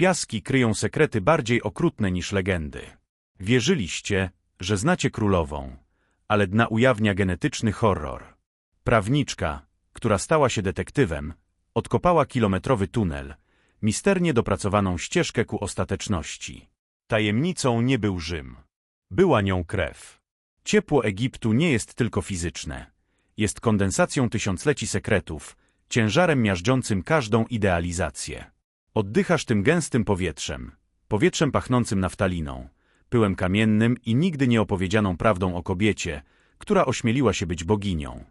piaski kryją sekrety bardziej okrutne niż legendy. Wierzyliście, że znacie królową, ale dna ujawnia genetyczny horror. Prawniczka, która stała się detektywem, odkopała kilometrowy tunel, misternie dopracowaną ścieżkę ku ostateczności. Tajemnicą nie był Rzym. Była nią krew. Ciepło Egiptu nie jest tylko fizyczne. Jest kondensacją tysiącleci sekretów, ciężarem miażdżącym każdą idealizację. Oddychasz tym gęstym powietrzem, powietrzem pachnącym naftaliną, pyłem kamiennym i nigdy nieopowiedzianą prawdą o kobiecie, która ośmieliła się być boginią.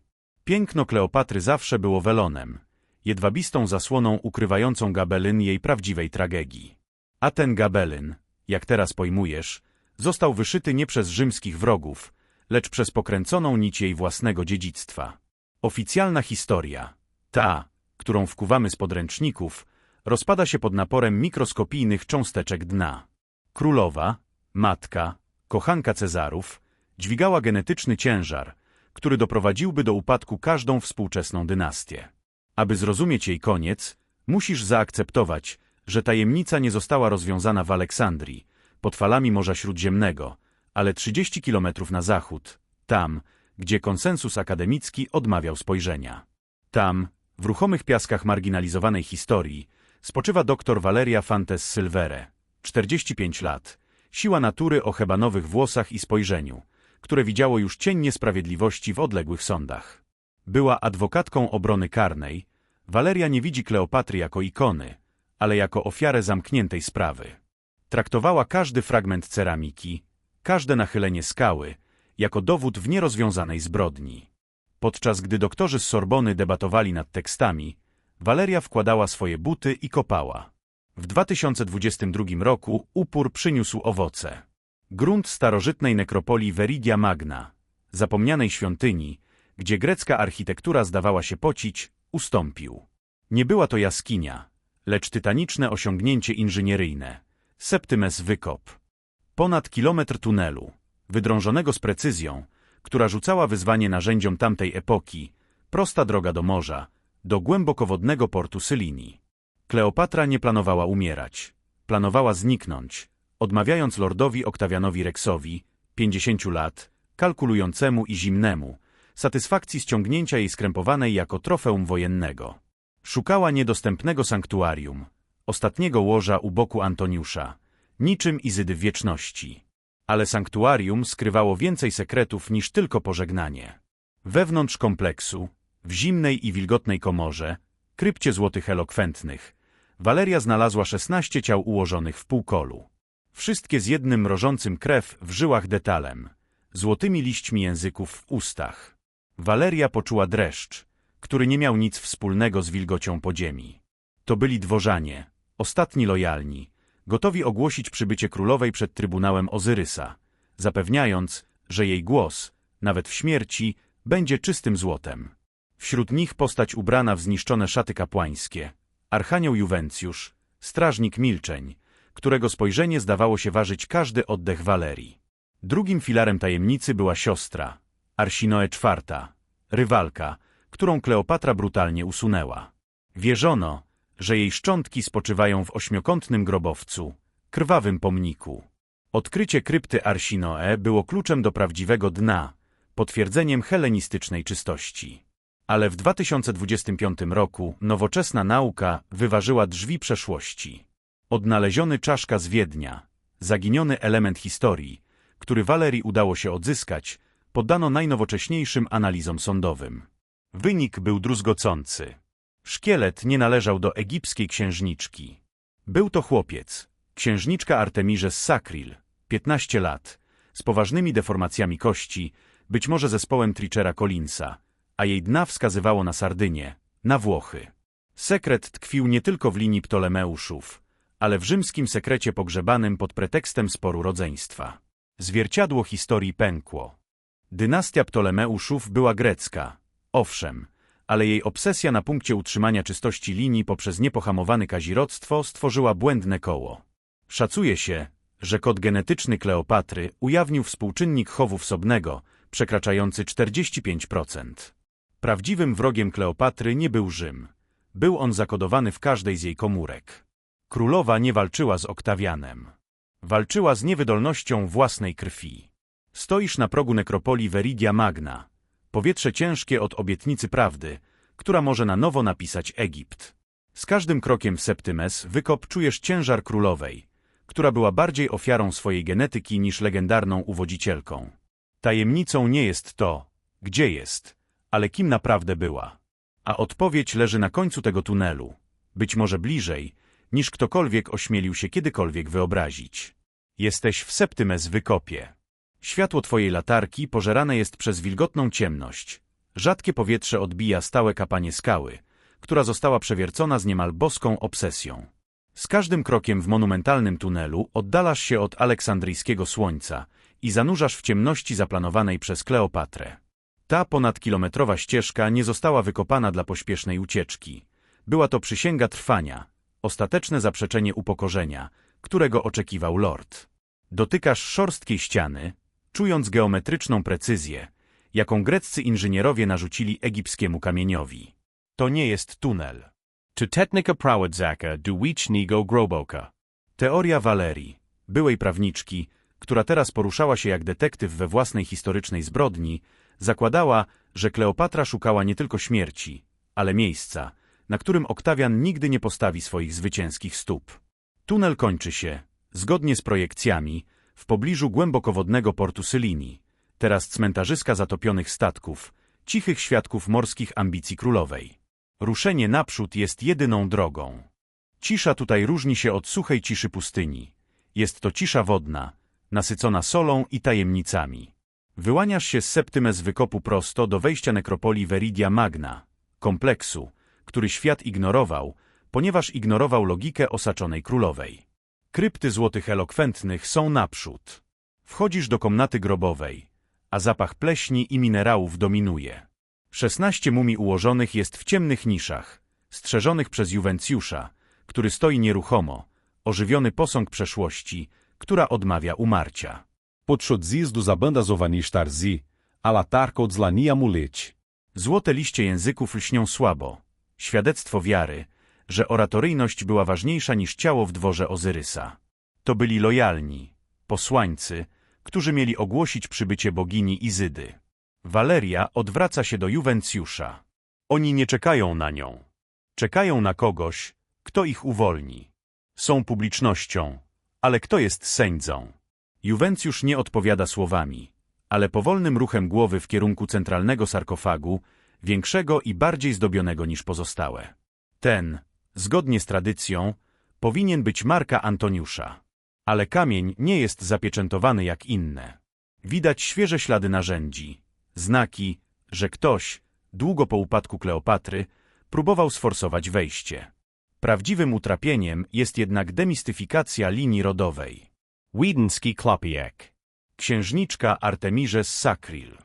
Piękno Kleopatry zawsze było welonem, jedwabistą zasłoną ukrywającą gabelyn jej prawdziwej tragedii. A ten gabelyn, jak teraz pojmujesz, został wyszyty nie przez rzymskich wrogów, lecz przez pokręconą nić jej własnego dziedzictwa. Oficjalna historia, ta, którą wkuwamy z podręczników, rozpada się pod naporem mikroskopijnych cząsteczek dna. Królowa, matka, kochanka Cezarów, dźwigała genetyczny ciężar, który doprowadziłby do upadku każdą współczesną dynastię. Aby zrozumieć jej koniec, musisz zaakceptować, że tajemnica nie została rozwiązana w Aleksandrii, pod falami Morza Śródziemnego, ale 30 kilometrów na zachód, tam, gdzie konsensus akademicki odmawiał spojrzenia. Tam, w ruchomych piaskach marginalizowanej historii, spoczywa dr Valeria Fantes Silvere, 45 lat, siła natury o hebanowych włosach i spojrzeniu, które widziało już cień niesprawiedliwości w odległych sądach. Była adwokatką obrony karnej, Valeria nie widzi Kleopatry jako ikony, ale jako ofiarę zamkniętej sprawy. Traktowała każdy fragment ceramiki, każde nachylenie skały, jako dowód w nierozwiązanej zbrodni. Podczas gdy doktorzy z Sorbony debatowali nad tekstami, Valeria wkładała swoje buty i kopała. W 2022 roku upór przyniósł owoce. Grunt starożytnej nekropolii Veridia Magna, zapomnianej świątyni, gdzie grecka architektura zdawała się pocić, ustąpił. Nie była to jaskinia, lecz tytaniczne osiągnięcie inżynieryjne. Septymes wykop. Ponad kilometr tunelu, wydrążonego z precyzją, która rzucała wyzwanie narzędziom tamtej epoki, prosta droga do morza, do głębokowodnego portu Sylini. Kleopatra nie planowała umierać. Planowała zniknąć, odmawiając lordowi Oktawianowi Rexowi, 50 lat, kalkulującemu i zimnemu, satysfakcji ściągnięcia jej skrępowanej jako trofeum wojennego. Szukała niedostępnego sanktuarium, ostatniego łoża u boku Antoniusza, niczym Izydy wieczności. Ale sanktuarium skrywało więcej sekretów niż tylko pożegnanie. Wewnątrz kompleksu, w zimnej i wilgotnej komorze, krypcie złotych elokwentnych, Waleria znalazła szesnaście ciał ułożonych w półkolu. Wszystkie z jednym mrożącym krew w żyłach detalem, złotymi liśćmi języków w ustach. Waleria poczuła dreszcz, który nie miał nic wspólnego z wilgocią podziemi. To byli dworzanie, ostatni lojalni, gotowi ogłosić przybycie królowej przed trybunałem Ozyrysa, zapewniając, że jej głos, nawet w śmierci, będzie czystym złotem. Wśród nich postać ubrana w zniszczone szaty kapłańskie, archanioł Juwencjusz, strażnik milczeń, którego spojrzenie zdawało się ważyć każdy oddech Walerii. Drugim filarem tajemnicy była siostra, Arsinoe IV, rywalka, którą Kleopatra brutalnie usunęła. Wierzono, że jej szczątki spoczywają w ośmiokątnym grobowcu, krwawym pomniku. Odkrycie krypty Arsinoe było kluczem do prawdziwego dna, potwierdzeniem helenistycznej czystości. Ale w 2025 roku nowoczesna nauka wyważyła drzwi przeszłości. Odnaleziony czaszka z Wiednia, zaginiony element historii, który Walerii udało się odzyskać, poddano najnowocześniejszym analizom sądowym. Wynik był druzgocący. Szkielet nie należał do egipskiej księżniczki. Był to chłopiec, księżniczka Artemirze z Sakril, 15 lat, z poważnymi deformacjami kości, być może zespołem Trichera Collinsa, a jej dna wskazywało na Sardynię, na Włochy. Sekret tkwił nie tylko w linii Ptolemeuszów, ale w rzymskim sekrecie pogrzebanym pod pretekstem sporu rodzeństwa. Zwierciadło historii pękło. Dynastia Ptolemeuszów była grecka, owszem, ale jej obsesja na punkcie utrzymania czystości linii poprzez niepohamowane kazirodztwo stworzyła błędne koło. Szacuje się, że kod genetyczny Kleopatry ujawnił współczynnik chowu wsobnego, przekraczający 45%. Prawdziwym wrogiem Kleopatry nie był Rzym. Był on zakodowany w każdej z jej komórek. Królowa nie walczyła z Oktawianem. Walczyła z niewydolnością własnej krwi. Stoisz na progu nekropolii Veridia Magna. Powietrze ciężkie od obietnicy prawdy, która może na nowo napisać Egipt. Z każdym krokiem w Septymes wykop czujesz ciężar królowej, która była bardziej ofiarą swojej genetyki niż legendarną uwodzicielką. Tajemnicą nie jest to, gdzie jest, ale kim naprawdę była. A odpowiedź leży na końcu tego tunelu, być może bliżej, niż ktokolwiek ośmielił się kiedykolwiek wyobrazić. Jesteś w Septymes wykopie. Światło twojej latarki pożerane jest przez wilgotną ciemność. Rzadkie powietrze odbija stałe kapanie skały, która została przewiercona z niemal boską obsesją. Z każdym krokiem w monumentalnym tunelu oddalasz się od aleksandryjskiego słońca i zanurzasz w ciemności zaplanowanej przez Kleopatrę. Ta ponadkilometrowa ścieżka nie została wykopana dla pośpiesznej ucieczki. Była to przysięga trwania, ostateczne zaprzeczenie upokorzenia, którego oczekiwał lord. Dotykasz szorstkiej ściany, czując geometryczną precyzję, jaką greccy inżynierowie narzucili egipskiemu kamieniowi. To nie jest tunel. To technika prowadzaka duwicznego groboka. Teoria Walerii, byłej prawniczki, która teraz poruszała się jak detektyw we własnej historycznej zbrodni, zakładała, że Kleopatra szukała nie tylko śmierci, ale miejsca, na którym Oktawian nigdy nie postawi swoich zwycięskich stóp. Tunel kończy się, zgodnie z projekcjami, w pobliżu głębokowodnego portu Sylini, teraz cmentarzyska zatopionych statków, cichych świadków morskich ambicji królowej. Ruszenie naprzód jest jedyną drogą. Cisza tutaj różni się od suchej ciszy pustyni. Jest to cisza wodna, nasycona solą i tajemnicami. Wyłaniasz się z Septymes wykopu prosto do wejścia nekropolii Veridia Magna, kompleksu, który świat ignorował, ponieważ ignorował logikę osaczonej królowej. Krypty złotych elokwentnych są naprzód. Wchodzisz do komnaty grobowej, a zapach pleśni i minerałów dominuje. Szesnaście mumii ułożonych jest w ciemnych niszach, strzeżonych przez Juwencjusza, który stoi nieruchomo, ożywiony posąg przeszłości, która odmawia umarcia. Podszot zizdu za banda zovanista Arzi, a latarka odzlani amulete. Złote liście języków lśnią słabo, świadectwo wiary, że oratoryjność była ważniejsza niż ciało w dworze Ozyrysa. To byli lojalni, posłańcy, którzy mieli ogłosić przybycie bogini Izydy. Waleria odwraca się do Juwencjusza. Oni nie czekają na nią. Czekają na kogoś, kto ich uwolni. Są publicznością, ale kto jest sędzą? Juwencjusz nie odpowiada słowami, ale powolnym ruchem głowy w kierunku centralnego sarkofagu, większego i bardziej zdobionego niż pozostałe. Ten, zgodnie z tradycją, powinien być marka Antoniusza. Ale kamień nie jest zapieczętowany jak inne. Widać świeże ślady narzędzi, znaki, że ktoś, długo po upadku Kleopatry, próbował sforsować wejście. Prawdziwym utrapieniem jest jednak demistyfikacja linii rodowej. Wiedenski Klopiak. Księżniczka Artemirze z Sakril.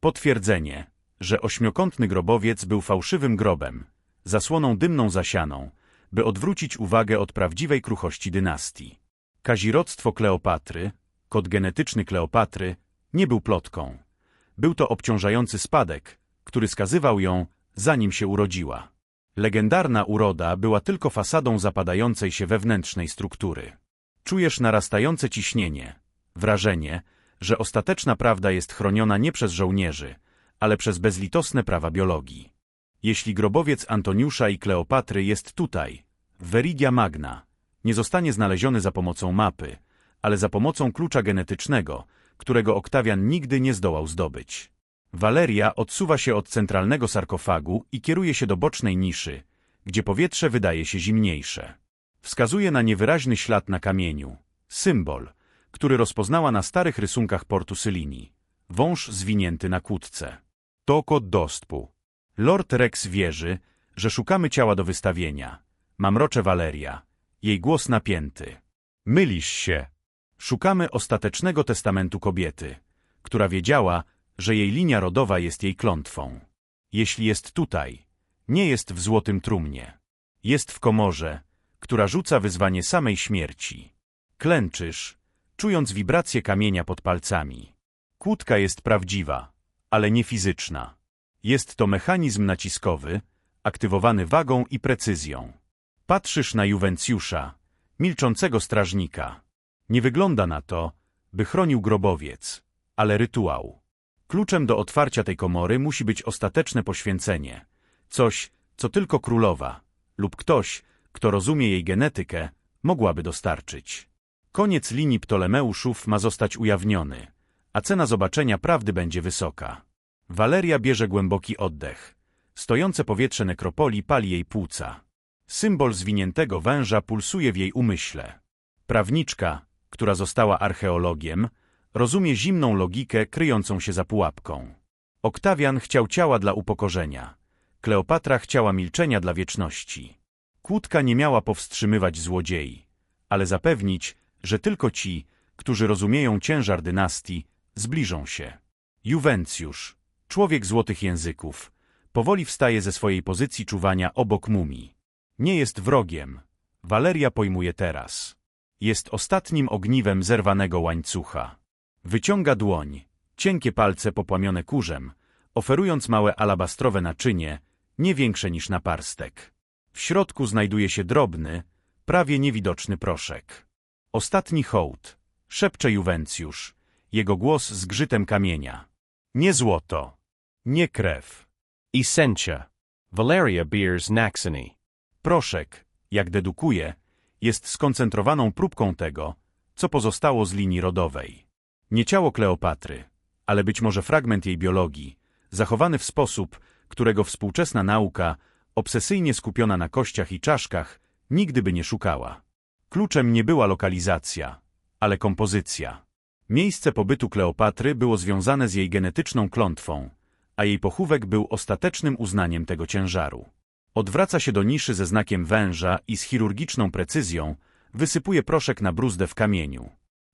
Potwierdzenie, że ośmiokątny grobowiec był fałszywym grobem, zasłoną dymną zasianą, by odwrócić uwagę od prawdziwej kruchości dynastii. Kazirodztwo Kleopatry, kod genetyczny Kleopatry, nie był plotką. Był to obciążający spadek, który skazywał ją, zanim się urodziła. Legendarna uroda była tylko fasadą zapadającej się wewnętrznej struktury. Czujesz narastające ciśnienie, wrażenie, że ostateczna prawda jest chroniona nie przez żołnierzy, ale przez bezlitosne prawa biologii. Jeśli grobowiec Antoniusza i Kleopatry jest tutaj, w Veridia Magna, nie zostanie znaleziony za pomocą mapy, ale za pomocą klucza genetycznego, którego Oktawian nigdy nie zdołał zdobyć. Waleria odsuwa się od centralnego sarkofagu i kieruje się do bocznej niszy, gdzie powietrze wydaje się zimniejsze. Wskazuje na niewyraźny ślad na kamieniu, symbol, który rozpoznała na starych rysunkach portu Sylini. Wąż zwinięty na kłódce. To kod dostępu. Lord Rex wierzy, że szukamy ciała do wystawienia. Mamrocze Waleria. Jej głos napięty. Mylisz się. Szukamy ostatecznego testamentu kobiety, która wiedziała, że jej linia rodowa jest jej klątwą. Jeśli jest tutaj, nie jest w złotym trumnie. Jest w komorze, która rzuca wyzwanie samej śmierci. Klęczysz, czując wibrację kamienia pod palcami. Kłódka jest prawdziwa, ale nie fizyczna. Jest to mechanizm naciskowy, aktywowany wagą i precyzją. Patrzysz na Juwencjusza, milczącego strażnika. Nie wygląda na to, by chronił grobowiec, ale rytuał. Kluczem do otwarcia tej komory musi być ostateczne poświęcenie. Coś, co tylko królowa lub ktoś, kto rozumie jej genetykę, mogłaby dostarczyć. Koniec linii Ptolemeuszów ma zostać ujawniony, a cena zobaczenia prawdy będzie wysoka. Waleria bierze głęboki oddech. Stojące powietrze nekropolii pali jej płuca. Symbol zwiniętego węża pulsuje w jej umyśle. Prawniczka, która została archeologiem, rozumie zimną logikę kryjącą się za pułapką. Oktawian chciał ciała dla upokorzenia. Kleopatra chciała milczenia dla wieczności. Kłódka nie miała powstrzymywać złodziei, ale zapewnić, że tylko ci, którzy rozumieją ciężar dynastii, zbliżą się. Juwencjusz, człowiek złotych języków, powoli wstaje ze swojej pozycji czuwania obok mumii. Nie jest wrogiem. Waleria pojmuje teraz. Jest ostatnim ogniwem zerwanego łańcucha. Wyciąga dłoń, cienkie palce popłamione kurzem, oferując małe alabastrowe naczynie, nie większe niż naparstek. W środku znajduje się drobny, prawie niewidoczny proszek. Ostatni hołd, szepcze Juwencjusz, jego głos z grzytem kamienia. Nie złoto, nie krew. Essentia. Valeria bears Naxony. Proszek, jak dedukuje, jest skoncentrowaną próbką tego, co pozostało z linii rodowej. Nie ciało Kleopatry, ale być może fragment jej biologii, zachowany w sposób, którego współczesna nauka, obsesyjnie skupiona na kościach i czaszkach, nigdy by nie szukała. Kluczem nie była lokalizacja, ale kompozycja. Miejsce pobytu Kleopatry było związane z jej genetyczną klątwą, a jej pochówek był ostatecznym uznaniem tego ciężaru. Odwraca się do niszy ze znakiem węża i z chirurgiczną precyzją wysypuje proszek na bruzdę w kamieniu.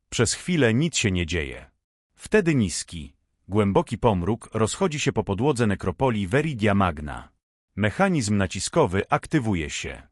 Przez chwilę nic się nie dzieje. Wtedy niski, głęboki pomruk rozchodzi się po podłodze nekropolii Veridia Magna. Mechanizm naciskowy aktywuje się.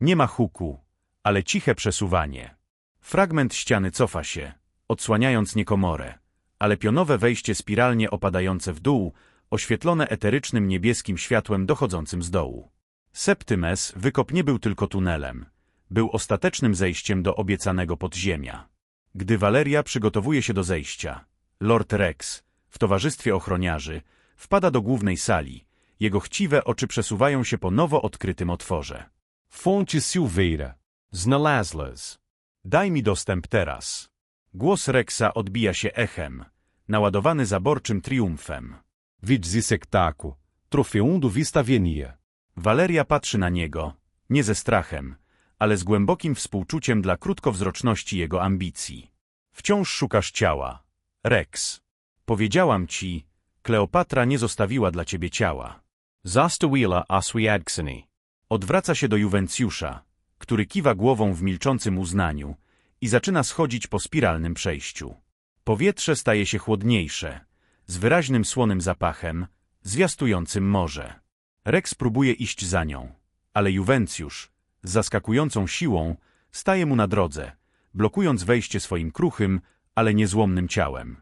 Nie ma huku, ale ciche przesuwanie. Fragment ściany cofa się, odsłaniając niekomorę, ale pionowe wejście spiralnie opadające w dół, oświetlone eterycznym niebieskim światłem dochodzącym z dołu. Septymes wykop nie był tylko tunelem, był ostatecznym zejściem do obiecanego podziemia. Gdy Valeria przygotowuje się do zejścia, Lord Rex, w towarzystwie ochroniarzy, wpada do głównej sali. Jego chciwe oczy przesuwają się po nowo odkrytym otworze. Fonte Silveira. Znalazlas. Daj mi dostęp teraz. Głos Rexa odbija się echem, naładowany zaborczym triumfem. Vidzi sectaco. Trofeum do Vista Venia. Valeria patrzy na niego, nie ze strachem, ale z głębokim współczuciem dla krótkowzroczności jego ambicji. Wciąż szukasz ciała. Rex. Powiedziałam ci, Kleopatra nie zostawiła dla ciebie ciała. Zostawila Oswiadxony. Odwraca się do Juwencjusza, który kiwa głową w milczącym uznaniu i zaczyna schodzić po spiralnym przejściu. Powietrze staje się chłodniejsze, z wyraźnym słonym zapachem, zwiastującym morze. Rex próbuje iść za nią, ale Juwencjusz, z zaskakującą siłą, staje mu na drodze, blokując wejście swoim kruchym, ale niezłomnym ciałem.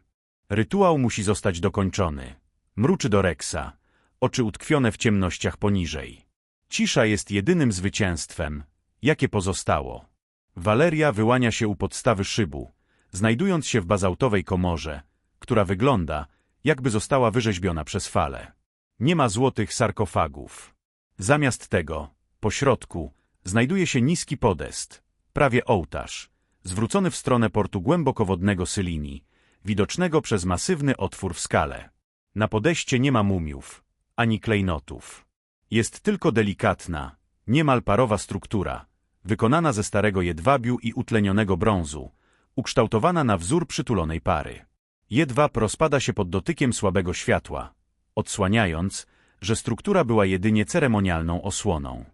Rytuał musi zostać dokończony. Mruczy do Rexa, oczy utkwione w ciemnościach poniżej. Cisza jest jedynym zwycięstwem, jakie pozostało. Waleria wyłania się u podstawy szybu, znajdując się w bazaltowej komorze, która wygląda, jakby została wyrzeźbiona przez fale. Nie ma złotych sarkofagów. Zamiast tego, po środku, znajduje się niski podest, prawie ołtarz, zwrócony w stronę portu głębokowodnego Sylini, widocznego przez masywny otwór w skale. Na podeście nie ma mumiów, ani klejnotów. Jest tylko delikatna, niemal parowa struktura, wykonana ze starego jedwabiu i utlenionego brązu, ukształtowana na wzór przytulonej pary. Jedwab rozpada się pod dotykiem słabego światła, odsłaniając, że struktura była jedynie ceremonialną osłoną.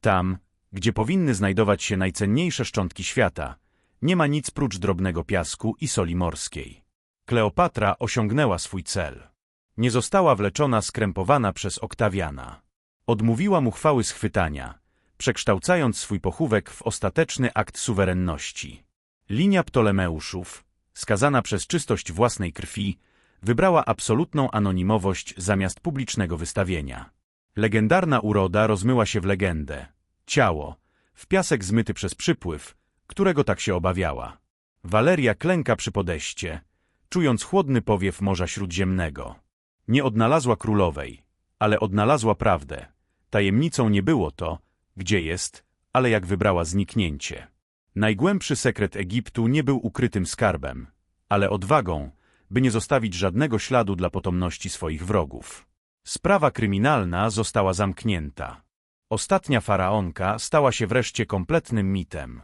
Tam, gdzie powinny znajdować się najcenniejsze szczątki świata, nie ma nic prócz drobnego piasku i soli morskiej. Kleopatra osiągnęła swój cel. Nie została wleczona skrępowana przez Oktawiana. Odmówiła mu chwały schwytania, przekształcając swój pochówek w ostateczny akt suwerenności. Linia Ptolemeuszów, skazana przez czystość własnej krwi, wybrała absolutną anonimowość zamiast publicznego wystawienia. Legendarna uroda rozmyła się w legendę. Ciało, w piasek zmyty przez przypływ, którego tak się obawiała. Waleria klęka przy podejście, czując chłodny powiew Morza Śródziemnego. Nie odnalazła królowej, ale odnalazła prawdę. Tajemnicą nie było to, gdzie jest, ale jak wybrała zniknięcie. Najgłębszy sekret Egiptu nie był ukrytym skarbem, ale odwagą, by nie zostawić żadnego śladu dla potomności swoich wrogów. Sprawa kryminalna została zamknięta. Ostatnia faraonka stała się wreszcie kompletnym mitem.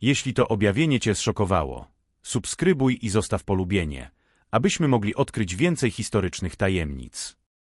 Jeśli to objawienie Cię zszokowało, subskrybuj i zostaw polubienie, abyśmy mogli odkryć więcej historycznych tajemnic.